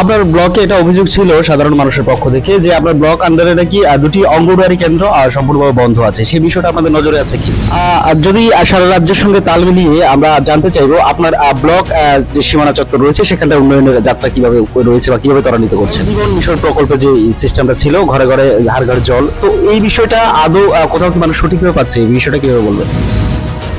আপনার ব্লকে এটা অভিযোগ ছিল সাধারণ মানুষের পক্ষ থেকে যে আপনার ব্লক আন্ডারে নাকি দুটি অঙ্গনওয়াড়ি কেন্দ্র সম্পূর্ণভাবে বন্ধ আছে। সেই বিষয়টা আপনাদের নজরে আছে কি? যদি সারা রাজ্যের সঙ্গে তাল মিলিয়ে আমরা জানতে চাইব আপনার ব্লক যে সীমানা চত্বর রয়েছে সেখানটা উন্নয়নের যাত্রা কীভাবে রয়েছে বা কীভাবে ত্বরান্বিত করছে? জীবন মিশন প্রকল্পে যে সিস্টেমটা ছিল ঘরে ঘরে ঘর ঘর জল তো এই বিষয়টা আদৌ কোথাও কি মানুষ সঠিকভাবে পাচ্ছে? এই বিষয়টা কীভাবে বলবেন?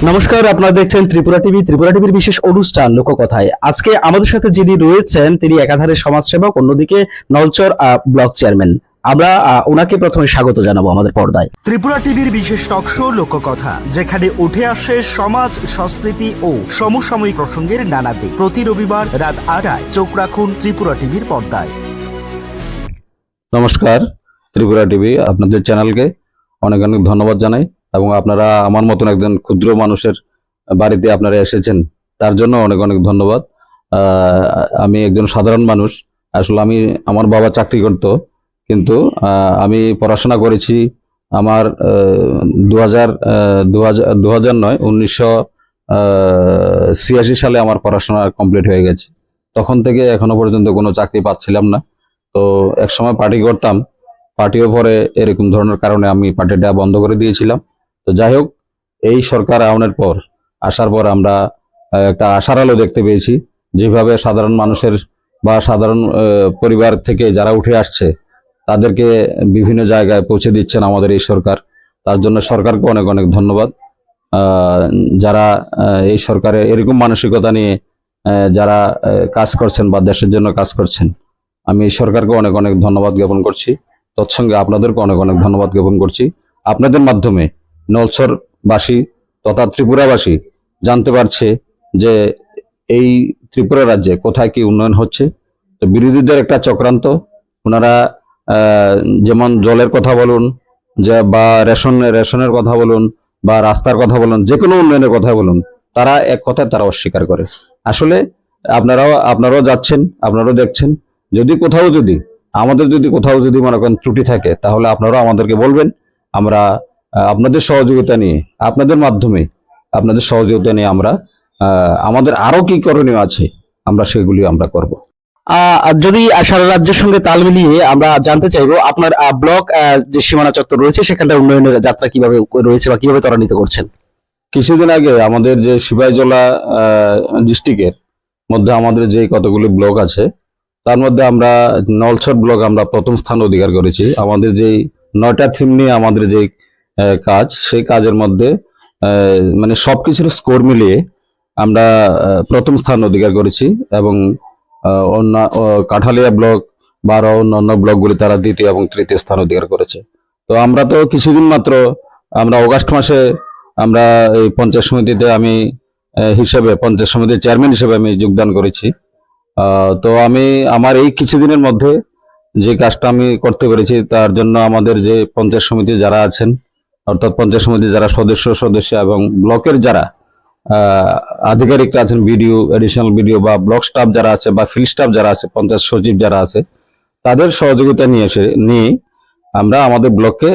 নমস্কার আপনারা দেখছেন ত্রিপুরা টিভি। ত্রিপুরা টিভির বিশেষ অনুষ্ঠান লোককথায়। আজকে আমাদের সাথে যিনি রয়েছেন তিনি একাধারে সমাজসেবক অন্যদিকে নলচর আহ, ব্লক চেয়ারম্যান। আমরা আহ, ওনাকে প্রথমে স্বাগত জানাব আমাদের পর্দায়। ত্রিপুরা টিভির বিশেষ টক শো লোককথা যেখানে উঠে আসে সমাজ সংস্কৃতি ও সমসাময়িক প্রসঙ্গের নানা দিক। প্রতি রবিবার রাত আটায় চোখ রাখুন ত্রিপুরা টিভির পর্দায়। নমস্কার ত্রিপুরা টিভি আপনাদের চ্যানেলকে অনেক অনেক ধন্যবাদ জানাই। এবং আপনারা আমার মতন একজন ক্ষুদ্র মানুষের বাড়িতে আপনারা এসেছেন, তার জন্য অনেক অনেক ধন্যবাদ। আমি একজন সাধারণ মানুষ, আসলে আমি আমার বাবা চাকরি করত, কিন্তু আমি পড়াশোনা করেছি আমার দু হাজার দু হাজার নয়, উনিশশো ছিয়াশি সালে আমার পড়াশোনা কমপ্লিট হয়ে গেছে। তখন থেকে এখনও পর্যন্ত কোনো চাকরি পাচ্ছিলাম না। তো এক সময় পার্টি করতাম, পার্টিও পরে এরকম ধরনের কারণে আমি পার্টিটা বন্ধ করে দিয়েছিলাম। তো যাই হোক, এই সরকার আউনের পর, আসার পর আমরা একটা আশার আলো দেখতে পেয়েছি। যেভাবে সাধারণ মানুষের বা সাধারণ পরিবার থেকে যারা উঠে আসছে, তাদেরকে বিভিন্ন জায়গায় পৌঁছে দিচ্ছেন আমাদের এই সরকার। তার জন্য সরকারকে অনেক অনেক ধন্যবাদ। যারা এই সরকারে এরকম মানসিকতা নিয়ে যারা কাজ করছেন বা দেশের জন্য কাজ করছেন, আমি এই সরকারকে অনেক অনেক ধন্যবাদ জ্ঞাপন করছি। তৎসঙ্গে আপনাদেরকে অনেক অনেক ধন্যবাদ জ্ঞাপন করছি। আপনাদের মাধ্যমে নলছরবাসী তথা ত্রিপুরাবাসী জানতে পারছে যে এই ত্রিপুরা রাজ্যে কোথায় কি উন্নয়ন হচ্ছে। তো বিরোধীদের একটা চক্রান্ত। ওনারা যেমন জলের কথা বলুন, যে বা রেশন, রেশনের কথা বলুন, বা রাস্তার কথা বলুন, যে কোনো উন্নয়নের কথা বলুন, তারা এক কথায় তারা অস্বীকার করে। আসলে আপনারাও আপনারাও যাচ্ছেন, আপনারাও দেখছেন। যদি কোথাও যদি, আমাদের যদি কোথাও যদি মনে করেন ত্রুটি থাকে, তাহলে আপনারাও আমাদেরকে বলবেন। আমরা আপনাদের সহযোগিতা নিয়ে আপনাদের মাধ্যমে আপনাদের সহযোগিতা নিয়ে আমরা আমাদের আরও কি করণীয় আছে আমরা সেগুলি আমরা করব। যদি সারা রাজ্যের সঙ্গে তাল মিলিয়ে আমরা জানতে চাইব আপনার ব্লক যে সীমানা চত্বর রয়েছে সেখানটা উন্নয়নের যাত্রা কীভাবে রয়েছে বা কীভাবে ত্বরান্বিত করছেন? কিছুদিন আগে আমাদের যে সিপাহীজলা ডিস্ট্রিক্টের মধ্যে আমাদের যে কতগুলি ব্লক আছে তার মধ্যে আমরা নলছট ব্লক আমরা প্রথম স্থান অধিকার করেছি। আমাদের যেই নয়টা থিম নিয়ে আমাদের যে কাজ, সেই কাজের মধ্যে মানে সবকিছুর স্কোর মিলিয়ে আমরা প্রথম স্থান অধিকার করেছি এবং অন্য কাঠালিয়া ব্লক বা আরও অন্যান্য ব্লকগুলি তারা দ্বিতীয় এবং তৃতীয় স্থান অধিকার করেছে। তো আমরা তো কিছুদিন মাত্র, আমরা অগাস্ট মাসে আমরা এই পঞ্চায়েত সমিতিতে আমি হিসেবে, পঞ্চায়েত সমিতির চেয়ারম্যান হিসেবে আমি যোগদান করেছি। তো আমি, আমার এই কিছুদিনের মধ্যে যে কাজটা আমি করতে পেরেছি, তার জন্য আমাদের যে পঞ্চায়েত সমিতি যারা আছেন অর্থাৎ পঞ্চায়েত সমিতির যারা সদস্য সদস্য এবং ব্লকের যারা আধিকারিকরা আছেন বিডিও এডিশনাল বিডিও বা ব্লক স্টাফ যারা আছে বা ফিল্ড স্টাফ যারা আছে, পঞ্চায়েত সচিব যারা আছে, তাদের সহযোগিতা নিয়ে এসে, নিয়ে আমরা আমাদের ব্লককে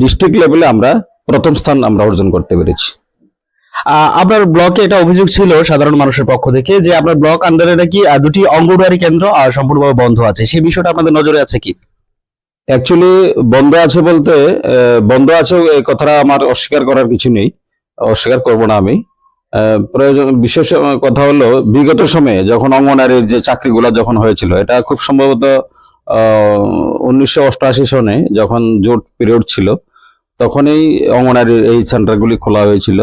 ডিস্ট্রিক্ট লেভেলে আমরা প্রথম স্থান আমরা অর্জন করতে পেরেছি। আপনার ব্লকে এটা অভিযোগ ছিল সাধারণ মানুষের পক্ষ থেকে যে আপনার ব্লক আন্ডারে নাকি দুটি অঙ্গনওয়াড়ি কেন্দ্র সম্পূর্ণভাবে বন্ধ আছে। সেই বিষয়টা আপনাদের নজরে আছে কি? অ্যাকচুয়ালি বন্ধ আছে বলতে বন্ধ আছে এই কথাটা আমার অস্বীকার করার কিছু নেই। অস্বীকার করব না আমি। প্রয়োজন, বিশেষ কথা হলো, বিগত সময়ে যখন অঙ্গনারীর যে চাকরিগুলো যখন হয়েছিল, এটা খুব সম্ভবত উনিশশো অষ্টআশি সনে যখন জোট পিরিয়ড ছিল, তখনই অঙ্গনারীর এই সেন্টারগুলি খোলা হয়েছিল।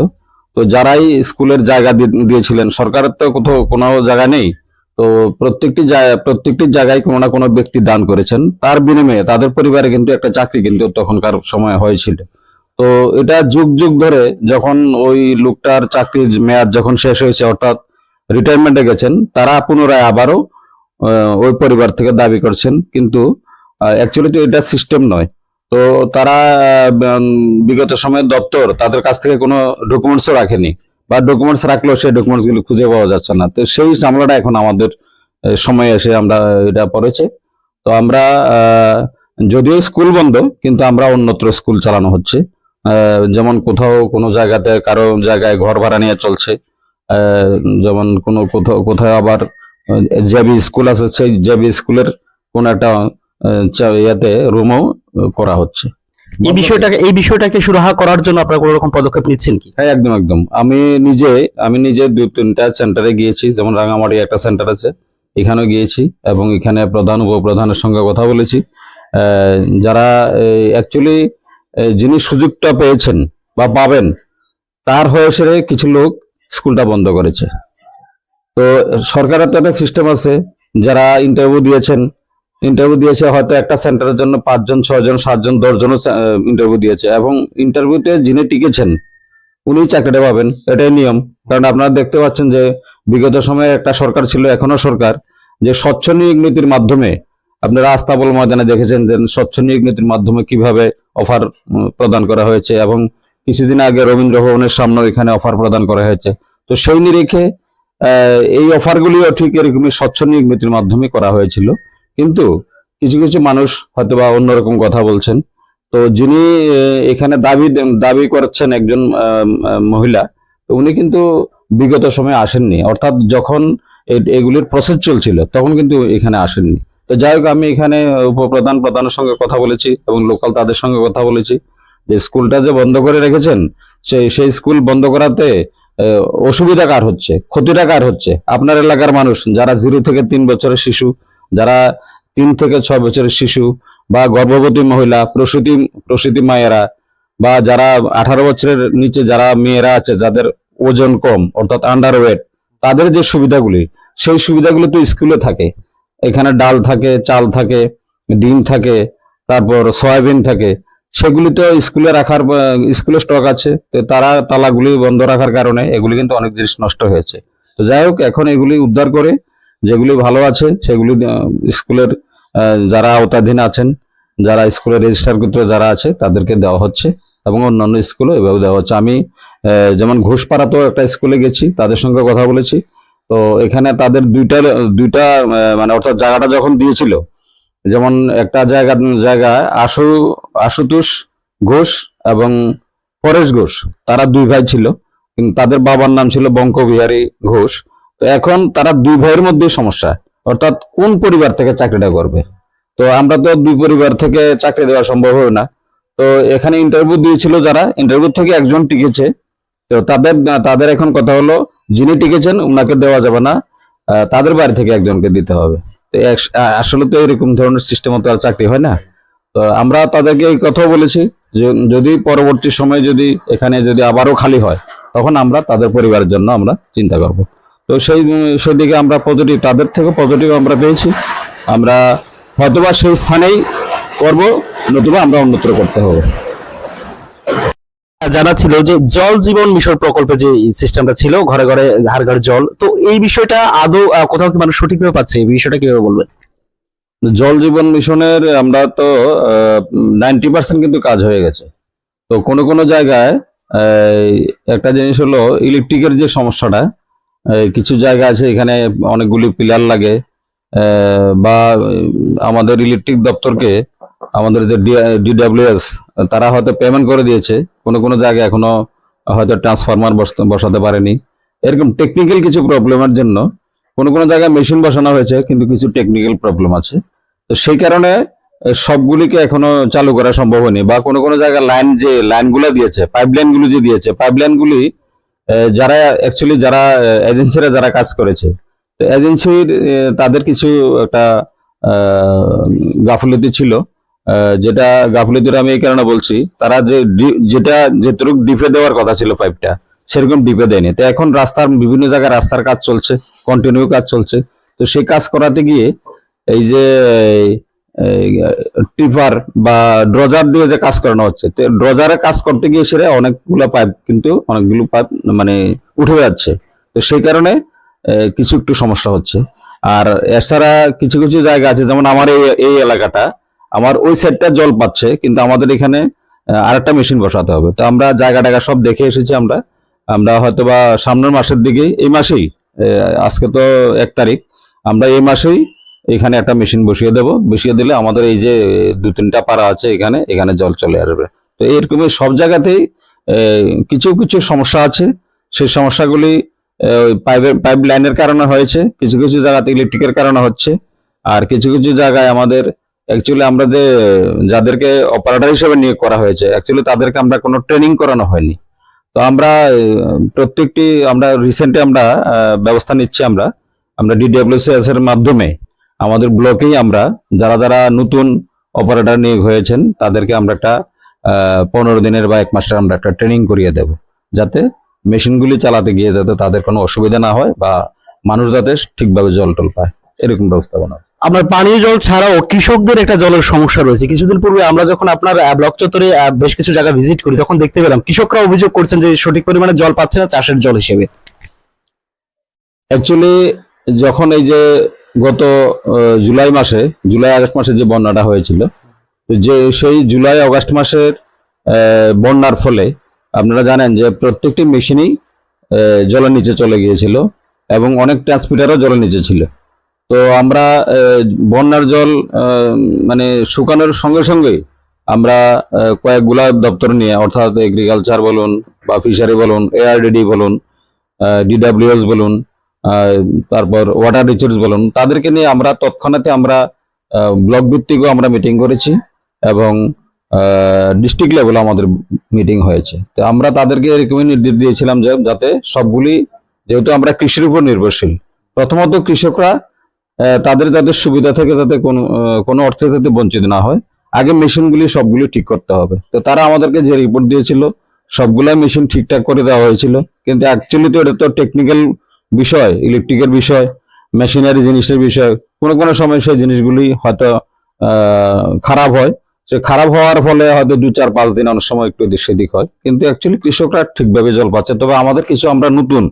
তো যারাই স্কুলের জায়গা দিয়েছিলেন, সরকারের তো কোথাও কোনো জায়গা নেই। তো প্রত্যেকটি প্রত্যেকটি জায়গায় কোনো না কোনো ব্যক্তি দান করেছেন। তার বিনিময়ে তাদের পরিবারে কিন্তু একটা চাকরি কিন্তু তখনকার সময় হয়েছিল। তো এটা যুগ যুগ ধরে যখন ওই লোকটার চাকরির মেয়াদ যখন শেষ হয়েছে, অর্থাৎ রিটায়ারমেন্টে গেছেন, তারা পুনরায় আবারও ওই পরিবার থেকে দাবি করছেন। কিন্তু অ্যাকচুয়ালি তো এটা সিস্টেম নয়। তো তারা বিগত সময়ের দপ্তর তাদের কাছ থেকে কোনো ডকুমেন্টসও রাখেনি। বা ডকুমেন্টস রাখলেও সেই ডকুমেন্টসগুলো খুঁজে পাওয়া যাচ্ছে না। তো সেই ঝামেলাটা এখন আমাদের সময় এসে আমরা এটা পড়েছে। তো আমরা যদিও স্কুল বন্ধ, কিন্তু আমরা অন্যত্র স্কুল চালানো হচ্ছে। যেমন কোথাও কোনো জায়গাতে কারও জায়গায় ঘর ভাড়া নিয়ে চলছে যেমন কোনো কোথাও কোথাও আবার জেবি স্কুল আছে, সেই জেবি স্কুলের কোন একটা ইয়াতে রুমও করা হচ্ছে। এই বিষয়টাকে এই বিষয়টাকে সুরাহা করার জন্য আপনারা কোনো রকম পদক্ষেপ নিচ্ছেন কি? হ্যাঁ একদম একদম। আমি নিজে আমি নিজে দুই তিনটা সেন্টারে গিয়েছি। যেমন রাঙামাটি একটা সেন্টার আছে এখানেও গিয়েছি এবং এখানে প্রধান উপপ্রধানের সঙ্গে কথা বলেছি। যারা অ্যাকচুয়ালি যিনি সুযোগটা পেয়েছেন বা পাবেন তার হয়েছে কিছু লোক স্কুলটা বন্ধ করেছে। তো সরকারের তো একটা সিস্টেম আছে যারা ইন্টারভিউ দিয়েছেন ইন্টারভিউ দিয়েছে, হয়তো একটা সেন্টারের জন্য পাঁচজন, ছয়জন, সাতজন দশজনও ইন্টারভিউ দিয়েছে এবং ইন্টারভিউতে যিনি টিকেছেন উনি চাকরিটা পাবেন। এটাই নিয়ম। কারণ আপনারা দেখতে পাচ্ছেন যে বিগত সময়ে একটা সরকার ছিল, এখনও সরকার, যে স্বচ্ছ নিয়োগ নীতির মাধ্যমে আপনারা আস্তাবল ময়দানে দেখেছেন যে স্বচ্ছ নিয়োগ নীতির মাধ্যমে কীভাবে অফার প্রদান করা হয়েছে এবং কিছুদিন আগে রবীন্দ্র ভবনের সামনে এখানে অফার প্রদান করা হয়েছে। তো সেই নিরিখে এই অফারগুলিও ঠিক এরকমই স্বচ্ছ নিয়োগ নীতির মাধ্যমে করা হয়েছিল। কিন্তু কিছু কিছু মানুষ হয়তো বা অন্যরকম কথা বলছেন। তো যিনি এখানে দাবি দাবি করছেন একজন মহিলা উনি কিন্তু বিগত সময়ে আসেননি। অর্থাৎ যখন এগুলির প্রসেস চলছিল, তখন কিন্তু এখানে আসেননি। তো যাই হোক, আমি এখানে উপপ্রধান প্রধানের সঙ্গে কথা বলেছি এবং লোকাল তাদের সঙ্গে কথা বলেছি। যে স্কুলটা যে বন্ধ করে রেখেছেন সেই সেই স্কুল বন্ধ করাতে অসুবিধা কার হচ্ছে? ক্ষতিটা কার হচ্ছে? আপনার এলাকার মানুষ, যারা জিরো থেকে তিন বছরের শিশু যারা তিন থেকে ছয় বছরের শিশু বা গর্ভবতী মহিলা, প্রসূতি প্রসূতি মায়েরা বা যারা আঠারো বছরের নিচে যারা মেয়েরা আছে, যাদের ওজন কম, অর্থাৎ আন্ডারওয়েট তাদের যে সুবিধাগুলি, সেই সুবিধাগুলো তো স্কুলে থাকে। এখানে ডাল থাকে, চাল থাকে, ডিম থাকে, তারপর সয়াবিন থাকে। সেগুলি তো স্কুলে রাখার স্কুলে স্টক আছে। তো তারা তালাগুলি বন্ধ রাখার কারণে এগুলি কিন্তু অনেক জিনিস নষ্ট হয়েছে। তো যাই হোক, এখন এগুলি উদ্ধার করে যেগুলি ভালো আছে, সেগুলি স্কুলের যারা আওতাধীন আছেন, যারা স্কুলে রেজিস্টার করতে যারা আছে, তাদেরকে দেওয়া হচ্ছে এবং অন্যান্য স্কুলে এভাবে দেওয়া হচ্ছে। আমি যেমন ঘোষপাড়াতেও একটা স্কুলে গেছি, তাদের সঙ্গে কথা বলেছি। তো এখানে তাদের দুইটা দুইটা মানে অর্থাৎ জায়গাটা যখন দিয়েছিল, যেমন একটা জায়গা জায়গায় আশু, আশুতোষ ঘোষ এবং পরেশ ঘোষ, তারা দুই ভাই ছিল। তাদের বাবার নাম ছিল বঙ্কবিহারী ঘোষ। তো এখন তারা দুই ভাইয়ের মধ্যে সমস্যা। অর্থাৎ কোন পরিবার থেকে চাকরিটা করবে? তো আমরা তো দুই পরিবার থেকে চাকরি দেওয়া সম্ভব হবে না। তো এখানে ইন্টারভিউ দিয়েছিল যারা ইন্টারভিউ থেকে একজন টিকেছে। তো তাদের তাদের এখন কথা হলো, যিনি টিকেছেন ওনাকে দেওয়া যাবে না তাদের বাড়ি থেকে একজনকে দিতে হবে। তো আসলে তো এরকম ধরনের সিস্টেম তো আর চাকরি হয় না। তো আমরা তাদেরকে এই কথাও বলেছি যদি পরবর্তী সময়ে যদি এখানে যদি আবারও খালি হয়, তখন আমরা তাদের পরিবারের জন্য আমরা চিন্তা করব। তো সেই উম, সেই দিকে আমরা পজিটিভ তাদের থেকে পজিটিভ আমরা পেয়েছি। আমরা হয়তোবা সেই স্থানেই করব নতুবা আমরা অন্যত্র করতে হবে। জানা ছিল যে জল জীবন মিশন প্রকল্পে যে সিস্টেমটা ছিল ঘরে ঘরে হার ঘর জল তো এই বিষয়টা আদৌ কোথাও কি মানুষ সঠিকভাবে পাচ্ছে? এই বিষয়টা কীভাবে বলবেন? জল জীবন মিশনের আমরা তো নাইনটি পার্সেন্ট কিন্তু কাজ হয়ে গেছে। তো কোনো কোনো জায়গায় একটা জিনিস হলো ইলেকট্রিকের যে সমস্যাটা কিছু জায়গা আছে, এখানে অনেকগুলি পিলার লাগে। বা আমাদের ইলেকট্রিক দপ্তরকে, আমাদের যে ডিডাব্লিউএস তারা হয়তো পেমেন্ট করে দিয়েছে। কোনো কোনো জায়গায় এখনও হয়তো ট্রান্সফরমার বসাতে পারেনি। এরকম টেকনিক্যাল কিছু প্রবলেমের জন্য কোনো কোনো জায়গায় মেশিন বসানো হয়েছে, কিন্তু কিছু টেকনিক্যাল প্রবলেম আছে। তো সেই কারণে সবগুলিকে এখনও চালু করা সম্ভব হয়নি। বা কোনো কোনো জায়গায় লাইন যে লাইনগুলো দিয়েছে পাইপ লাইনগুলো যে দিয়েছে পাইপ লাইনগুলি যারা অ্যাকচুয়ালি যারা এজেন্সিরা যারা কাজ করেছে, তো এজেন্সির তাদের কিছু একটা গাফলতি ছিল। যেটা গাফলতির আমি এই কারণে বলছি, তারা যে যেটা যেটুকু ডিপে দেওয়ার কথা ছিল পাইপটা, সেরকম ডিপে দেয়নি। তো এখন রাস্তার, বিভিন্ন জায়গায় রাস্তার কাজ চলছে কন্টিনিউ কাজ চলছে। তো সেই কাজ করাতে গিয়ে, এই যে টিপার বা ড্রজার দিয়ে যে কাজ করানো হচ্ছে, তো ড্রজারে কাজ করতে গিয়ে সেটা অনেকগুলো পাইপ কিন্তু অনেকগুলো পাইপ মানে উঠে যাচ্ছে তো সেই কারণে কিছু একটু সমস্যা হচ্ছে। আর এছাড়া কিছু কিছু জায়গা আছে, যেমন আমার এই এই এলাকাটা, আমার ওই সাইডটা জল পাচ্ছে, কিন্তু আমাদের এখানে আরেকটা মেশিন বসাতে হবে। তো আমরা জায়গা টায়গা সব দেখে এসেছি আমরা। আমরা হয়তো বা সামনের মাসের দিকে, এই মাসেই আজকে তো এক তারিখ, আমরা এই মাসেই এখানে একটা মেশিন বসিয়ে দেব। বসিয়ে দিলে আমাদের এই যে দু তিনটা পাড়া আছে এখানে এখানে জল চলে আসবে। তো এরকমই সব জায়গাতেই কিছু কিছু সমস্যা আছে। সেই সমস্যাগুলি পাইপের পাইপ লাইনের কারণে হয়েছে, কিছু কিছু জায়গাতে ইলেকট্রিকের কারণে হচ্ছে। আর কিছু কিছু জায়গায় আমাদের অ্যাকচুয়ালি আমরা যে, যাদেরকে অপারেটর হিসেবে নিয়োগ করা হয়েছে অ্যাকচুয়ালি তাদেরকে আমরা কোনো ট্রেনিং করানো হয়নি। তো আমরা প্রত্যেকটি, আমরা রিসেন্টলি আমরা ব্যবস্থা নিচ্ছি আমরা। আমরা ডিডব্লিউসিএস এর মাধ্যমে। আমাদের ব্লকেই আমরা যারা যারা নতুন অপারেটর নিয়োগ হয়েছেন তাদেরকে আমরা একটা পনেরো দিনের বা এক মাসের আমরা একটা ট্রেনিং করিয়ে দেব যাতে মেশিনগুলি চালাতে গিয়ে যাতে তাদের কোনো অসুবিধা না হয় বা মানুষ যাতে ঠিকভাবে জল টল পায় এরকম ব্যবস্থাপনা। আপনার পানীয় জল ছাড়াও কৃষকদের একটা জলের সমস্যা রয়েছে কিছুদিন পূর্বে আমরা যখন আপনার ব্লক চত্বরে বেশ কিছু জায়গা ভিজিট করি তখন দেখতে পেলাম কৃষকরা অভিযোগ করছেন যে সঠিক পরিমাণে জল পাচ্ছে না চাষের জল হিসেবে অ্যাকচুয়ালি যখন এই যে গত জুলাই মাসে, জুলাই আগস্ট মাসে যে বন্যাটা হয়েছিল, যে সেই জুলাই আগস্ট মাসের বন্যার ফলে আপনারা জানেন যে প্রত্যেকটি মেশিনই জলের নিচে চলে গিয়েছিল এবং অনেক ট্রান্সমিটারও জলের নিচে ছিল। তো আমরা বন্যার জল মানে শুকানোর সঙ্গে সঙ্গে আমরা কয়েকগুলা দপ্তর নিয়ে, অর্থাৎ এগ্রিকালচার বলুন বা ফিশারি বলুন এআরডিডি বলুন ডিডাব্লিউএস বলুন তারপর ওয়াটার রিসোর্স বলুন, তাদেরকে নিয়ে আমরা তৎক্ষণাতে আমরা ব্লক ভিত্তিকও আমরা মিটিং করেছি এবং ডিস্ট্রিক্ট লেভেলে আমাদের মিটিং হয়েছে। তো আমরা তাদেরকে এরকমই নির্দেশ দিয়েছিলাম যে যাতে সবগুলি, যেহেতু আমরা কৃষির উপর নির্ভরশীল, প্রথমত কৃষকরা তাদের তাদের সুবিধা থেকে যাতে কোনো কোনো অর্থে যাতে বঞ্চিত না হয়, আগে মেশিনগুলি সবগুলি ঠিক করতে হবে। তো তারা আমাদেরকে যে রিপোর্ট দিয়েছিল সবগুলা মেশিন ঠিকঠাক করে দেওয়া হয়েছিল, কিন্তু অ্যাকচুয়ালি তো এটা তো টেকনিক্যাল বিষয়, ইলেকট্রিকের বিষয়, মেশিনারি জিনিসের বিষয়, কোনো কোনো সময় সেই জিনিসগুলি হয়তো খারাপ হয়। সে খারাপ হওয়ার ফলে হয়তো দু চার পাঁচ দিন অনেক সময় একটু সেদিক হয়। কিন্তু অ্যাকচুয়ালি কৃষকরা ঠিকভাবে জল পাচ্ছে। তবে আমাদের কিছু আমরা নতুন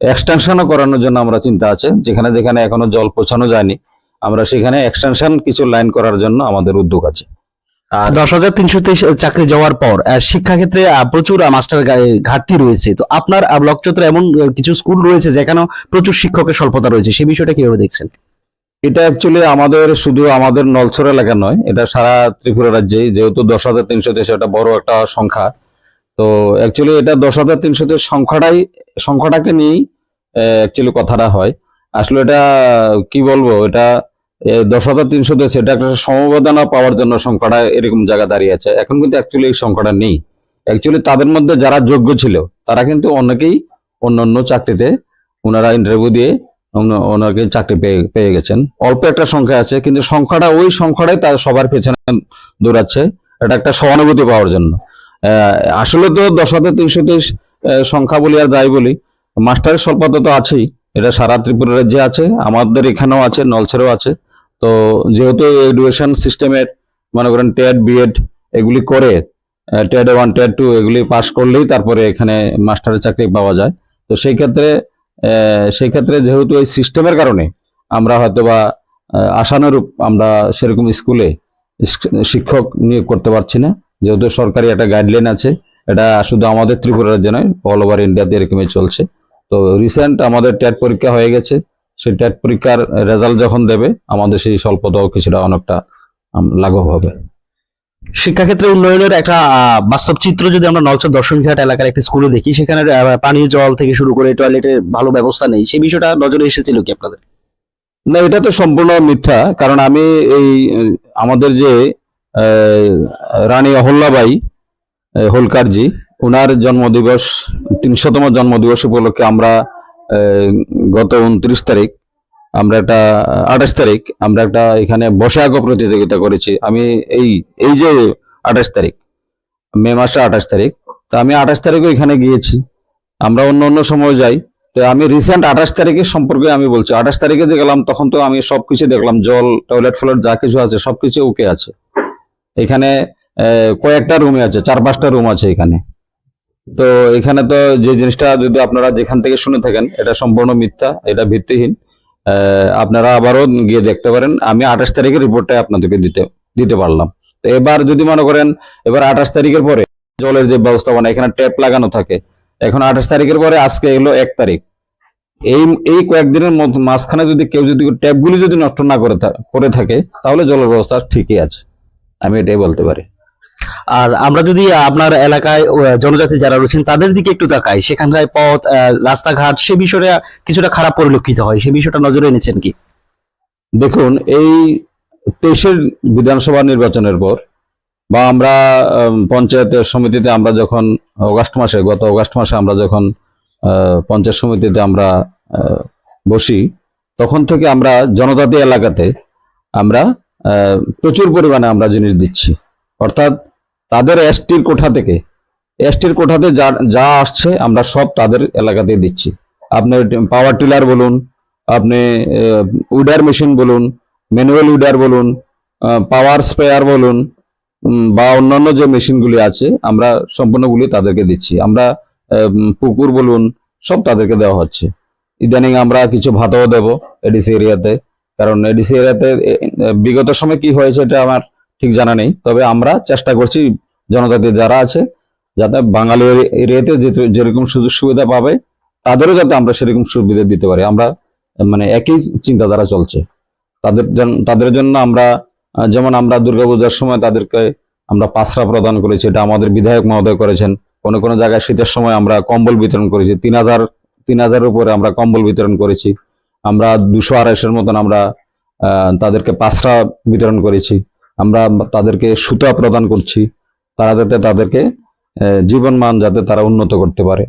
এক্সটেনশনও করানোর জন্য আমরা চিন্তা আছে। যেখানে যেখানে এখনও জল পৌঁছানো যায়নি, আমরা সেখানে এক্সটেনশন কিছু লাইন করার জন্য আমাদের উদ্যোগ আছে। দশ হাজার তিনশো চাকরি যাওয়ার পর শিক্ষাক্ষেত্রে প্রচুর মাস্টার ঘাটতি রয়েছে। তো আপনার চত্বরে এমন কিছু স্কুল রয়েছে যেখানে প্রচুর শিক্ষকের স্বল্পতা রয়েছে? সেই বিষয়টা কীভাবে দেখছেন? এটা অ্যাকচুয়ালি আমাদের শুধু আমাদের নলছর এলাকা নয় এটা সারা ত্রিপুরা রাজ্যে যেহেতু দশ হাজার তিনশো তেইশ এটা বড় একটা সংখ্যা তো অ্যাকচুয়ালি এটা দশ হাজার তিনশো তেইশ সংখ্যাটাই সংখ্যাটাকে নিয়েই অ্যাকচুয়ালি কথাটা হয়। আসলে এটা কি বলব এটা দশ হাজার তিনশো তেইশ এটা একটা সমবেদনা পাওয়ার জন্য সংখ্যাটা এরকম জায়গা দাঁড়িয়ে আছে। এখন কিন্তু অ্যাকচুয়ালি এই সংখ্যাটা নেই। অ্যাকচুয়ালি তাদের মধ্যে যারা যোগ্য ছিল, তারা কিন্তু অনেকেই অন্য অন্য চাকরিতে ওনারা ইন্টারভিউ দিয়ে ওনাকে চাকরি পেয়ে পেয়ে গেছেন। অল্প একটা সংখ্যা আছে, কিন্তু সংখ্যাটা ওই সংখ্যাটাই তার সবার পেছনে দৌড়াচ্ছে। এটা একটা সহানুভূতি পাওয়ার জন্য। আসলে তো দশ হাজার তিনশো তেইশ সংখ্যা বলি আর যাই বলি, মাস্টারের স্বল্পতা তো আছেই। এটা সারা ত্রিপুরা রাজ্যে আছে, আমাদের এখানেও আছে, নলছেড়েও আছে। তো যেহেতু এডুকেশন সিস্টেমের মনে করেন টেট বিএড এগুলি করে টেট ওয়ান টেট টু এগুলি পাস করলেই তারপরে এখানে মাস্টারের চাকরি পাওয়া যায়। তো সেই ক্ষেত্রে সেই ক্ষেত্রে যেহেতু এই সিস্টেমের কারণে আমরা হয়তোবা আহ, আশানুরূপ আমরা সেরকম স্কুলে শিক্ষক নিয়োগ করতে পারছি না। যেহেতু সরকারি একটা গাইডলাইন আছে এটা শুধু আমাদের ত্রিপুরা রাজ্যে নয় অল ওভার ইন্ডিয়াতে এরকমই চলছে। তো রিসেন্ট আমাদের ট্যাট পরীক্ষা হয়ে গেছে। সেই ট্যাট পরীক্ষার রেজাল্ট যখন দেবে আমাদের সেই স্বল্প স্বল্পতাও কিছুটা অনেকটা লাঘব হবে। শিক্ষাক্ষেত্রে উন্নয়নের একটা বাস্তব চিত্র যদি আমরা নলচর দর্শনঘাট এলাকার একটি স্কুলে দেখি সেখানে পানীয় জল থেকে শুরু করে টয়লেটের ভালো ব্যবস্থা নেই সেই বিষয়টা নজরে এসেছিল কি আপনাদের? না এটা তো সম্পূর্ণ মিথ্যা কারণ আমি এই আমাদের যে রানী অহল্যাবাই আহ, হোলকারজি ওনার জন্মদিবস তিনশতম জন্মদিবস উপলক্ষে আমরা গত উনত্রিশ তারিখ, আমরা একটা, আঠাশ তারিখ, আমরা একটা এখানে বসে আঁকো প্রতিযোগিতা করেছি। আমি এই এই যে আঠাশ তারিখ, মে মাসে আঠাশ তারিখ, তো আমি আঠাশ তারিখও এখানে গিয়েছি। আমরা অন্য অন্য সময় যাই। তো আমি রিসেন্ট আঠাশ তারিখের সম্পর্কে আমি বলছি। আঠাশ তারিখে যে গেলাম, তখন তো আমি সবকিছু দেখলাম। জল টয়লেট ফলেট যা কিছু আছে সব সবকিছু ওকে আছে। এখানে কয়েকটা রুমে আছে, চার পাঁচটা রুম আছে এখানে। তো এখানে তো যে জিনিসটা যদি আপনারা যেখান থেকে শুনে থাকেন, এটা সম্পূর্ণ মিথ্যা, এটা ভিত্তিহীন। আপনারা আবারও গিয়ে দেখতে পারেন, আমি আঠাশ তারিখের রিপোর্টটা আপনাদেরকে দিতে দিতে পারলাম। তো এবার যদি মনে করেন, এবার আঠাশ তারিখের পরে জলের যে ব্যবস্থাপনা, এখানে ট্যাপ লাগানো থাকে। এখন আঠাশ তারিখের পরে আজকে এলো এক তারিখ। এই এই কয়েকদিনের মাঝখানে যদি কেউ যদি ট্যাপগুলি যদি নষ্ট না করে করে থাকে, তাহলে জলের ব্যবস্থা ঠিকই আছে। আমি এটাই বলতে পারি। আর আমরা যদি আপনার এলাকায় জনজাতি যারা রয়েছেন, তাদের দিকে একটু তাকাই। সেখানকার পথ রাস্তাঘাট, সে বিষয়টা কিছুটা খারাপ পরিলক্ষিত হয়। সে বিষয়টা নজরে এনেছেন কি? দেখুন, এই তেইশের বিধানসভা নির্বাচনের পর বা আমরা পঞ্চায়েতের সমিতিতে আমরা যখন, অগাস্ট মাসে, গত অগাস্ট মাসে আমরা যখন পঞ্চায়েত সমিতিতে আমরা বসি, তখন থেকে আমরা জনজাতি এলাকাতে আমরা প্রচুর পরিমাণে আমরা জিনিস দিচ্ছি। অর্থাৎ তাদের এসটির কোঠা থেকে। এসটির কোঠাতে যা যা আসছে আমরা সব তাদের এলাকাতেই দিচ্ছি। আপনি পাওয়ার টিলার বলুন, আপনি উডার মেশিন বলুন ম্যানুয়াল উডার বলুন পাওয়ার স্প্রেয়ার বলুন বা অন্যান্য যে মেশিনগুলি আছে, আমরা সম্পূর্ণগুলি তাদেরকে দিচ্ছি। আমরা পুকুর বলুন, সব তাদেরকে দেওয়া হচ্ছে। ইদানিং আমরা কিছু ভাতাও দেব এডিসি এরিয়াতে, কারণ এডিসি এরিয়াতে বিগত সময় কি হয়েছে এটা আমার ঠিক জানা নেই। তবে আমরা চেষ্টা করছি জনজাতি যারা আছে, যাতে বাঙালি এরিয়াতে যেরকম সুযোগ সুবিধা পাবে, তাদেরও যাতে আমরা সেরকম সুবিধা দিতে পারি। আমরা মানে একই চিন্তাধারা চলছে। তাদের তাদের জন্য আমরা যেমন আমরা দুর্গাপূজার সময় তাদেরকে আমরা পাসরা প্রদান করেছি। এটা আমাদের বিধায়ক মহোদয় করেছেন। কোনো কোনো জায়গায় শীতের সময় আমরা কম্বল বিতরণ করেছি। তিন হাজার, তিন হাজারের উপরে আমরা কম্বল বিতরণ করেছি। আমরা দুশো আড়াইশোর মতন আমরা তাদেরকে পাসরা বিতরণ করেছি। আমরা তাদেরকে সুতা প্রদান করছি তারা যাতে তাদেরকে জীবনমান যাতে তারা উন্নত করতে পারে।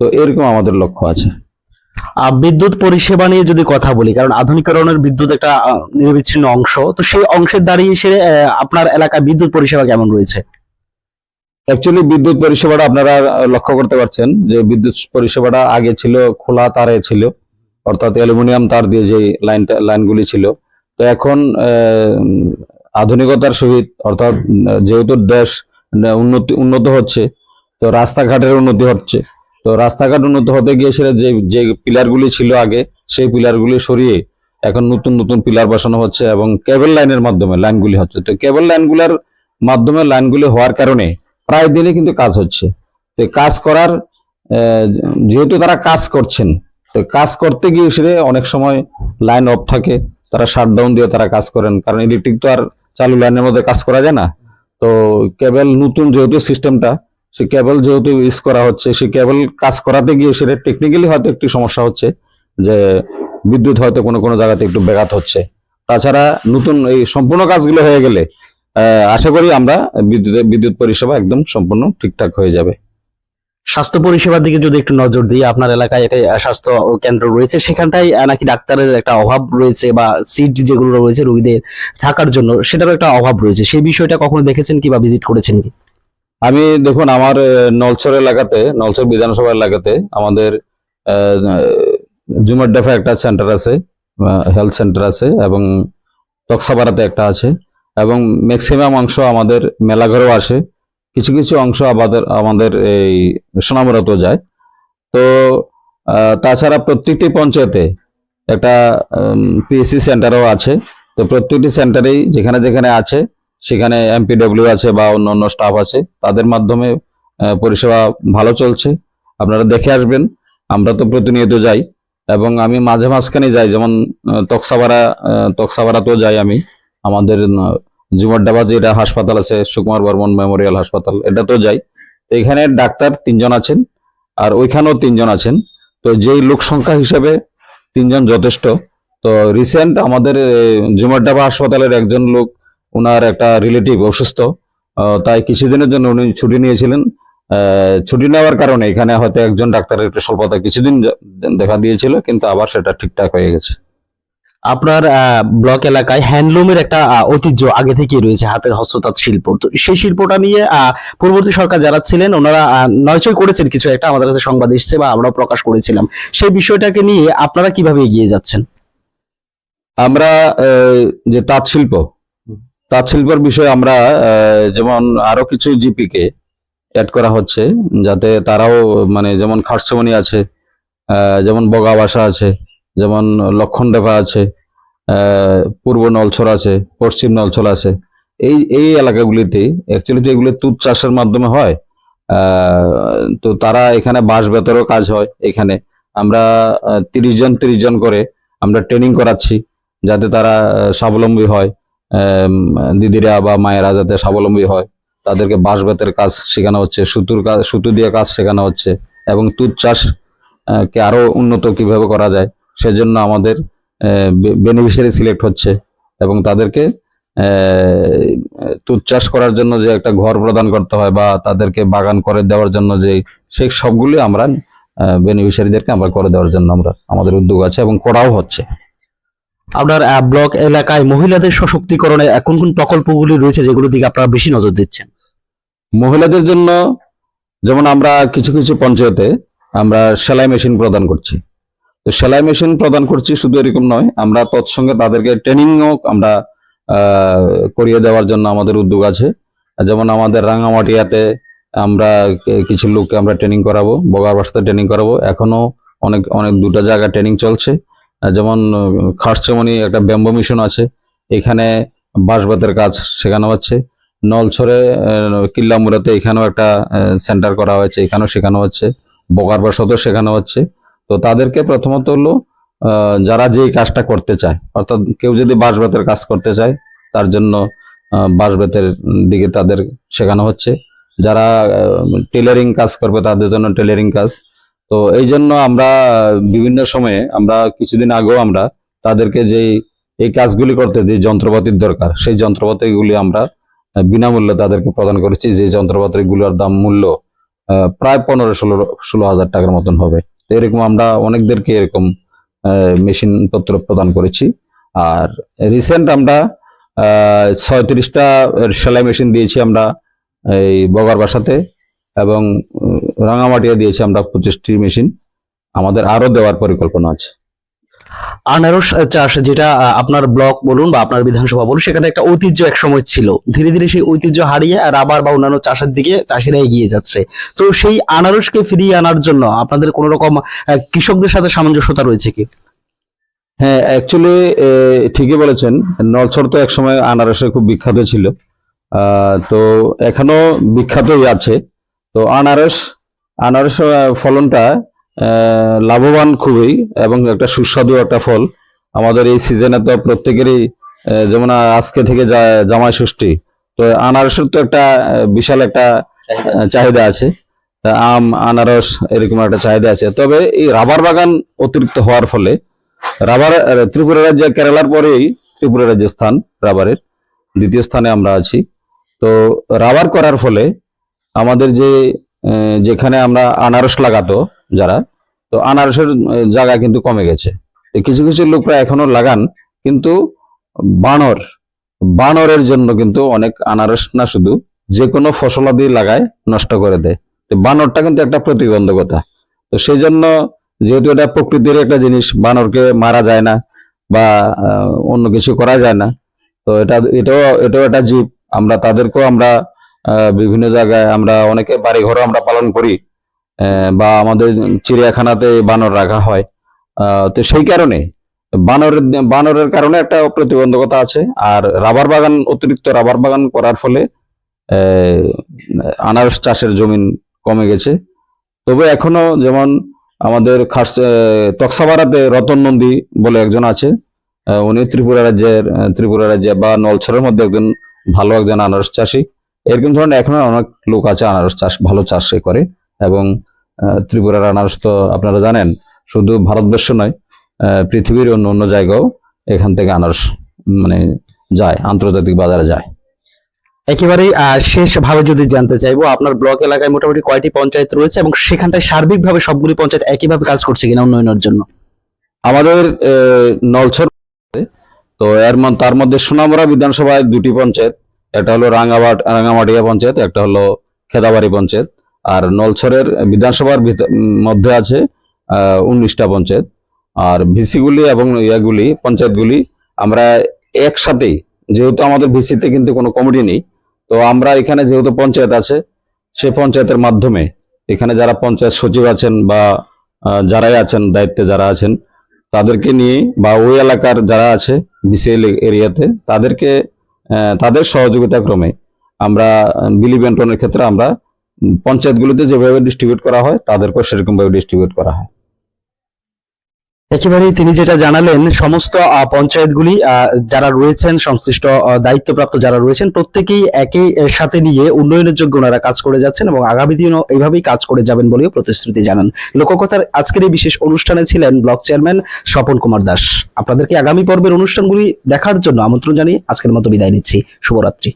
তো এরকম আমাদের লক্ষ্য আছে। বিদ্যুৎ পরিষেবা নিয়ে যদি কথা বলি কারণ আধুনিকরণের বিদ্যুৎ একটা নিরবিচ্ছিন্ন অংশ তো সেই অংশের দাঁড়িয়ে আহ, আপনার এলাকায় বিদ্যুৎ পরিষেবা কেমন রয়েছে? অ্যাকচুয়ালি বিদ্যুৎ পরিষেবাটা আপনারা লক্ষ্য করতে পারছেন যে বিদ্যুৎ পরিষেবাটা আগে ছিল খোলা তারে ছিল অর্থাৎ অ্যালুমিনিয়াম তার দিয়ে যে লাইনটা লাইনগুলি ছিল। তো এখন আহ, আধুনিকতার সহিত অর্থাৎ যেহেতু দেশ উন্নতি উন্নত হচ্ছে তো রাস্তাঘাটের উন্নতি হচ্ছে। তো রাস্তাঘাট উন্নত হতে গিয়ে সেটা যে যে পিলারগুলি ছিল আগে সেই পিলারগুলি সরিয়ে এখন নতুন নতুন পিলার বসানো হচ্ছে এবং কেবল লাইনের মাধ্যমে লাইনগুলি হচ্ছে। তো কেবল লাইনগুলোর মাধ্যমে লাইনগুলি হওয়ার কারণে প্রায় দিনই কিন্তু কাজ হচ্ছে। তো কাজ করার যেহেতু তারা কাজ করছেন তো কাজ করতে গিয়ে সেটা অনেক সময় লাইন অফ থাকে তারা শাটডাউন দিয়ে তারা কাজ করেন কারণ ইলেকট্রিক তো আর চালু লাইনের মধ্যে কাজ করা যায় না। তো কেবল নতুন যেহেতু সিস্টেমটা, সে কেবল যেহেতু ইউজ করা হচ্ছে, সে কেবল কাজ করাতে গিয়ে সেটা টেকনিক্যালি হয়তো একটু সমস্যা হচ্ছে, যে বিদ্যুৎ হয়তো কোনো কোনো জায়গাতে একটু ব্যাঘাত হচ্ছে। তাছাড়া নতুন এই সম্পূর্ণ কাজগুলো হয়ে গেলে আশা করি আমরা বিদ্যুৎ বিদ্যুৎ পরিষেবা একদম সম্পূর্ণ ঠিকঠাক হয়ে যাবে। স্বাস্থ্য পরিষেবার দিকে যদি একটু নজর দিই আপনার এলাকায় একটা স্বাস্থ্য কেন্দ্র রয়েছে। সেখানটায় আহ, নাকি ডাক্তারের একটা অভাব রয়েছে বা সিট যেগুলো রয়েছে রোগীদের থাকার জন্য সেটারও একটা অভাব রয়েছে। সেই বিষয়টা কখনো দেখেছেন কি বা ভিজিট করেছেন কি? আমি দেখুন আমার নলছর এলাকাতে নলছর বিধানসভা এলাকাতে আমাদের জুমার ডেফা একটা সেন্টার আছে হেলথ সেন্টার আছে এবং তক্সাপাড়াতে একটা আছে এবং ম্যাক্সিমাম অংশ আমাদের মেলাঘরেও আসে কিছু কিছু অংশ আমাদের আমাদের এই সোনামুড়াতেও যায়। তো তাছাড়া প্রত্যেকটি পঞ্চায়েতে একটা পিএসসি সেন্টারও আছে। তো প্রত্যেকটি সেন্টারেই যেখানে যেখানে আছে সেখানে এমপিডব্লিউ আছে বা অন্য অন্য স্টাফ আছে তাদের মাধ্যমে পরিষেবা ভালো চলছে। আপনারা দেখে আসবেন আমরা তো প্রতিনিয়ত যাই। এবং আমি মাঝে মাঝখানে যাই যেমন আহ, তক্সাপাড়াতেও যাই আমি। আমাদের জুমারডাবা যেটা হাসপাতাল আছে, সুকুমার বর্মন মেমোরিয়াল হাসপাতাল, এটাতেও যাই। তো এখানে ডাক্তার তিনজন আছেন, আর ওইখানেও তিনজন আছেন। তো যেই লোক সংখ্যা হিসেবে তিনজন যথেষ্ট। তো রিসেন্ট আমাদের জুমারডাবা হাসপাতালের একজন লোক ওনার একটা রিলেটিভ অসুস্থ। তাই কিছুদিনের জন্য উনি ছুটি নিয়েছিলেন। ছুটি নেওয়ার কারণে এখানে হয়তো একজন ডাক্তারের একটু স্বল্পতা কিছুদিন দেখা দিয়েছিল, কিন্তু আবার সেটা ঠিকঠাক হয়ে গেছে। আপনার ব্লক এলাকায় হ্যান্ডলুমের একটা ঐতিহ্য আগে থেকেই রয়েছে হাতের হস্ততাঁত শিল্প। তো সেই শিল্পটা নিয়ে পূর্ববর্তী সরকার যারা ছিলেন, ওনারা নয়ছয় করেছেন কিছু একটা, আমাদের কাছে সংবাদ এসছে বা আমরাও প্রকাশ করেছিলাম। সেই বিষয়টাকে নিয়ে আপনারা কীভাবে এগিয়ে যাচ্ছেন? আমরা যে তাঁত শিল্প, তাঁত শিল্পের বিষয়ে আমরা যেমন আরও কিছু জিপিকে অ্যাড করা হচ্ছে, যাতে তারাও মানে যেমন খাটসমণি আছে যেমন বগা বাসা আছে যেমন লক্ষণরেখা আছে পূর্ব নলছর আছে পশ্চিম নলছর আছে এই এই এলাকাগুলিতে অ্যাকচুয়ালি তো এগুলো তুত চাষের মাধ্যমে হয়। তো তারা এখানে বাঁশ বেতরও কাজ হয় এখানে। আমরা তিরিশ জন তিরিশ জন করে আমরা ট্রেনিং করাচ্ছি যাতে তারা স্বাবলম্বী হয়। দিদিরা বা মায়েরা যাতে স্বাবলম্বী হয়। তাদেরকে বাঁশ বেতের কাজ শেখানো হচ্ছে সুতুর কাজ সুতো দিয়ে কাজ শেখানো হচ্ছে এবং তুত চাষ আহ, কে আরও উন্নত কীভাবে করা যায়। সেজন্য আমাদের বেনিফিশিয়ারি সিলেক্ট হচ্ছে এবং তাদেরকে তুত চাষ করার জন্য যে একটা ঘর প্রদান করতে হয় বা তাদেরকে বাগান করে দেওয়ার জন্য যে সেই সবগুলি আমরা বেনিফিশিয়ারিদেরকে আমরা করে দেওয়ার জন্য আমরা আমাদের উদ্যোগ আছে এবং করাও হচ্ছে। আপনার ব্লক এলাকায় মহিলাদের সশক্তিকরণে কোন কোন প্রকল্পগুলি রয়েছে যেগুলোর দিকে আপনারা বেশি নজর দিচ্ছেন? মহিলাদের জন্য যেমন আমরা কিছু কিছু পঞ্চায়েতে আমরা সেলাই মেশিন প্রদান করছি। তো সেলাই মেশিন প্রদান করছি, শুধু এরকম নয়, আমরা তৎসঙ্গে তাদেরকে ট্রেনিংও আমরা করিয়ে দেওয়ার জন্য আমাদের উদ্যোগ আছে। যেমন আমাদের রাঙামাটিয়াতে আমরা কিছু লোককে আমরা ট্রেনিং করাবো, বগার বাসাতে ট্রেনিং করাবো। এখনও অনেক অনেক দুটো জায়গায় ট্রেনিং চলছে। যেমন খাসচমনি একটা ব্যাম্বো মিশন আছে, এখানে বাঁশবাতের কাজ শেখানো হচ্ছে। নলছড়ে কিল্লামুরাতে এখানেও একটা সেন্টার করা হয়েছে, এখানেও শেখানো হচ্ছে। বগার বাসাতেও শেখানো হচ্ছে। তো তাদেরকে প্রথমত হলো যারা যেই কাজটা করতে চায় অর্থাৎ কেউ যদি বাঁশ বেতের কাজ করতে চায় তার জন্য আহ, বাঁশবেতের দিকে তাদের শেখানো হচ্ছে। যারা টেলারিং কাজ করবে তাদের জন্য টেলারিং কাজ। তো এই জন্য আমরা বিভিন্ন সময়ে আমরা কিছুদিন আগেও আমরা তাদেরকে যেই এই কাজগুলি করতে যে যন্ত্রপাতির দরকার সেই যন্ত্রপাতিগুলি আমরা বিনামূল্যে তাদেরকে প্রদান করেছি। যে যন্ত্রপাতিগুলোর দাম মূল্য প্রায় পনেরো ষোলো ষোলো হাজার টাকার মতন হবে। এরকম আমরা অনেকদেরকে এরকম মেশিন পত্র প্রদান করেছি। আর রিসেন্ট আমরা ছয়ত্রিশটা সেলাই মেশিন দিয়েছি আমরা, এই বগার বাসাতে এবং রাঙামাটিয়া দিয়েছি আমরা পঁচিশটি মেশিন আমাদের আরও দেওয়ার পরিকল্পনা আছে। আনারস চাষ যেটা আপনার ব্লক বলুন বা আপনার বিধানসভা বলুন, সেখানে একটা ঐতিহ্য এক সময় ছিল। ধীরে ধীরে সেই ঐতিহ্য হারিয়ে রাবার বা অন্যান্য চাষের দিকে চাষিরা এগিয়ে যাচ্ছে। তো সেই আনারসকে ফিরিয়ে আনার জন্য আপনাদের কোন রকম কৃষকদের সাথে সামঞ্জস্যতা রয়েছে কি? হ্যাঁ অ্যাকচুয়ালি ঠিকই বলেছেন। নলছর তো একসময় আনারসে খুব বিখ্যাত ছিল। তো এখনও বিখ্যাতই আছে। তো আনারস আনারস ফলনটা লাভবান খুবই এবং একটা সুস্বাদু একটা ফল। আমাদের এই সিজনে তো প্রত্যেকেরই যেমন আজকে থেকে জামাই ষষ্ঠী, তো আনারসের তো একটা বিশাল একটা চাহিদা আছে। আম, আনারস এরকম একটা চাহিদা আছে। তবে এই রাবার বাগান অতিরিক্ত হওয়ার ফলে, রাবার ত্রিপুরা রাজ্য, কেরালার পরেই ত্রিপুরা রাজ্যের স্থান রাবারের, দ্বিতীয় স্থানে আমরা আছি। তো রাবার করার ফলে আমাদের যে যেখানে আমরা আনারস লাগাতো যারা, তো আনারসের জায়গা কিন্তু কমে গেছে। কিছু কিছু লোকরা এখনও লাগান, কিন্তু বানর, বানরের জন্য কিন্তু অনেক আনারস না শুধু যে কোনো ফসলাদি লাগায়, নষ্ট করে দেয়। তো বানরটা কিন্তু একটা প্রতিবন্ধকতা। তো সেই জন্য যেহেতু এটা প্রকৃতির একটা জিনিস, বানরকে মারা যায় না বা অন্য কিছু করা যায় না, তো এটা, এটাও এটাও একটা জীব। আমরা, তাদেরকেও আমরা বিভিন্ন জায়গায় আমরা অনেকে বাড়ি ঘরও আমরা পালন করি বা আমাদের চিড়িয়াখানাতে বানর রাখা হয়। তো সেই কারণে বানরের বানরের কারণে একটা প্রতিবন্ধকতা আছে। আর রাবার বাগান, অতিরিক্ত রাবার বাগান করার ফলে আনারস চাষের জমিন কমে গেছে। তবে এখনও যেমন আমাদের খাস তক্সাবাড়াতে রতন নন্দী বলে একজন আছে উনি ত্রিপুরা রাজ্যের, ত্রিপুরা রাজ্যে বা নলছরের মধ্যে একজন ভালো একজন আনারস চাষী। এরকম ধরনের এখনও অনেক লোক আছে আনারস চাষ ভালো চাষ করে এবং ত্রিপুরার আনারস তো আপনারা জানেন শুধু ভারতবর্ষ নয় পৃথিবীর অন্য অন্য জায়গাও এখান থেকে আনারস মানে যায় আন্তর্জাতিক বাজারে যায়। একেবারেই আহ, শেষভাবে যদি জানতে চাইব আপনার ব্লক এলাকায় মোটামুটি কয়টি পঞ্চায়েত রয়েছে এবং সেখানটায় সার্বিকভাবে সবগুলি পঞ্চায়েত একইভাবে কাজ করছে কিনা উন্নয়নের জন্য? আমাদের নলছর তো এর মধ্যে তার মধ্যে সোনামুড়া বিধানসভায় দুটি পঞ্চায়েত একটা হলো রাঙ্গাবাট রাঙ্গামাটিয়া পঞ্চায়েত, একটা হলো খেদাবাড়ি পঞ্চায়েত। আর নলছরের বিধানসভার মধ্যে আছে উনিশটা পঞ্চায়েত। আর ভিসিগুলি এবং ইয়াগুলি, পঞ্চায়েতগুলি আমরা একসাথেই, যেহেতু আমাদের ভিসিতে কিন্তু কোনো কমিটি নেই, তো আমরা এখানে যেহেতু পঞ্চায়েত আছে, সে পঞ্চায়েতের মাধ্যমে এখানে যারা পঞ্চায়েত সচিব আছেন বা যারাই আছেন, দায়িত্বে যারা আছেন, তাদেরকে নিয়ে বা ওই এলাকার যারা আছে, বিসিএল এরিয়াতে, তাদেরকে তাদের সহযোগিতা ক্রমে আমরা বিলি বন্টনের ক্ষেত্রে আমরা পঞ্চায়েতগুলোতে যেভাবে ডিস্ট্রিবিউট করা হয়, তাদেরকেও সেরকমভাবে ডিস্ট্রিবিউট করা হয়। একেবারেই তিনি যেটা জানালেন, সমস্ত পঞ্চায়েতগুলি যারা রয়েছেন, সংশ্লিষ্ট দায়িত্বপ্রাপ্ত যারা রয়েছেন, প্রত্যেকেই একই সাথে নিয়ে উন্নয়নের যোগ্য ওনারা কাজ করে যাচ্ছেন এবং আগামী দিনও এইভাবেই কাজ করে যাবেন বলেও প্রতিশ্রুতি জানান। লোককথার আজকের এই বিশেষ অনুষ্ঠানে ছিলেন ব্লক চেয়ারম্যান স্বপন কুমার দাস। আপনাদেরকে আগামী পর্বের অনুষ্ঠানগুলি দেখার জন্য আমন্ত্রণ জানিয়ে আজকের মতো বিদায় নিচ্ছি। শুভরাত্রি।